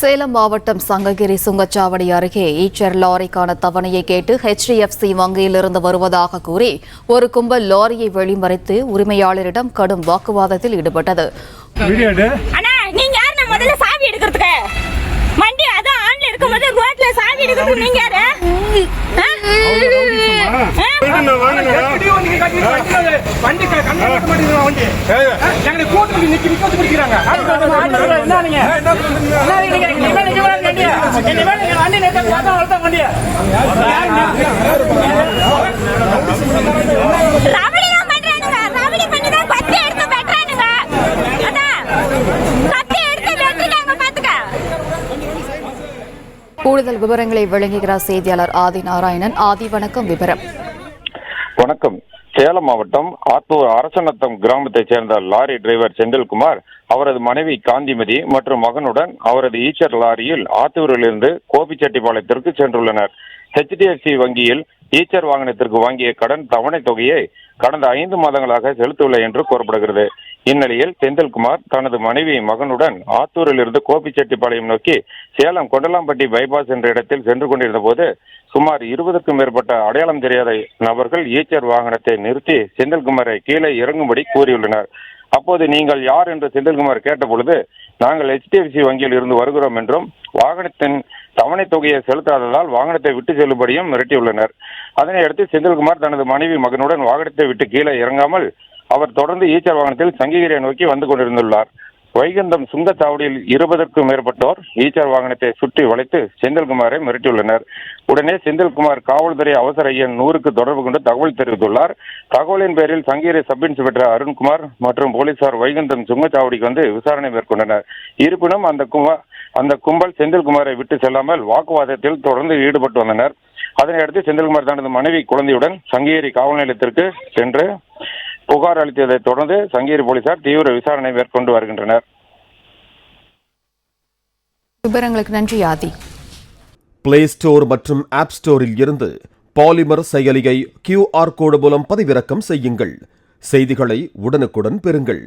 சேலம் மாவட்டம் சங்ககிரி சுங்கச்சாவடி அருகே ஈச்சர் லாரிக்கான தவணையை கேட்டு ஹெச்டிஎஃப்சி வங்கியிலிருந்து வருவதாக கூறி ஒரு கும்பல் லாரியை வெளிமறைத்து உரிமையாளரிடம் கடும் வாக்குவாதத்தில் ஈடுபட்டது. வண்டி கண்ணை வண்டி. எங்களை கூட்டு நிக்க- நிக்க பிடிக்கிறாங்க. என்ன நீங்க? நிக்க வண்டியை. கூடுதல் விவரங்களை வழங்குகிறார் செய்தியாளர் ஆதி நாராயணன். ஆதி வணக்கம். விவரம். வணக்கம். சேலம் மாவட்டம் ஆத்தூர் அரசநத்தம் கிராமத்தைச் சேர்ந்த லாரி டிரைவர் செந்தில்குமார் அவரது மனைவி காந்திமதி மற்றும் மகனுடன் அவரது ஈச்சர் லாரியில் ஆத்தூரிலிருந்து கோபிச்செட்டிப்பாளையத்திற்கு சென்றுள்ளனர். ஹெச்டிஎஃப்சி வங்கியில் ஈச்சர் வாகனத்திற்கு வாங்கிய கடன் தவணை தொகையை கடந்த ஐந்து மாதங்களாக செலுத்தவில்லை என்று கூறப்படுகிறது. இந்நிலையில் செந்தில்குமார் தனது மனைவி மகனுடன் ஆத்தூரில் இருந்து கோபிச்செட்டிப்பாளையம் நோக்கி சேலம் கொண்டலாம்பட்டி பைபாஸ் என்ற இடத்தில் சென்று கொண்டிருந்த போது சுமார் இருபதுக்கும் மேற்பட்ட அடையாளம் தெரியாத நபர்கள் ஈச்சர் வாகனத்தை நிறுத்தி செந்தில்குமாரை கீழே இறங்கும்படி கூறியுள்ளனர். அப்போது நீங்கள் யார் என்று செந்தில்குமார் கேட்டபொழுது நாங்கள் HDFC வங்கியில் இருந்து வருகிறோம் என்றும் வாகனத்தின் தவணை தொகையை செலுத்தாததால் வாகனத்தை விட்டு செல்லும்படியும் மிரட்டியுள்ளனர். அதனையடுத்து செந்தில்குமார் தனது மனைவி மகனுடன் வாகனத்தை விட்டு கீழே இறங்காமல் அவர் தொடர்ந்து ஈச்சர் வாகனத்தில் சங்ககிரியை நோக்கி வந்து கொண்டிருந்துள்ளார். வைகுந்தம் சுங்கச்சாவடியில் இருபதற்கும் மேற்பட்டோர் ஈச்சர் வாகனத்தை சுற்றி வளைத்து செந்தில்குமாரை மிரட்டியுள்ளனர். உடனே செந்தில்குமார் காவல்துறை அவசர எண் நூறுக்கு தொடர்பு கொண்டு தகவல் தெரிவித்துள்ளார். தகவலின் பேரில் சங்ககிரி சப் இன்ஸ்பெக்டர் அருண்குமார் மற்றும் போலீசார் வைகுந்தம் சுங்கச்சாவடிக்கு வந்து விசாரணை மேற்கொண்டனர். இருப்பினும் அந்த குமார் அந்த கும்பல் செந்தில்குமாரை விட்டு செல்லாமல் வாக்குவாதத்தில் தொடர்ந்து ஈடுபட்டு வந்தனர். அதனையடுத்து செந்தில்குமார் தனது மனைவி குழந்தையுடன் சங்ககிரி காவல் நிலையத்திற்கு சென்று புகார் அளித்ததைத் தொடர்ந்து சங்ககிரி போலீசார் தீவிர விசாரணை மேற்கொண்டு வருகின்றனர். விவரங்களுக்கு நன்றி ஆதி. பிளே ஸ்டோர் மற்றும் ஆப் ஸ்டோரில் இருந்து பாலிமர் செயலியை கியூஆர் கோடு மூலம் பதிவிறக்கம் செய்யுங்கள். செய்திகளை உடனுக்குடன் பெறுங்கள்.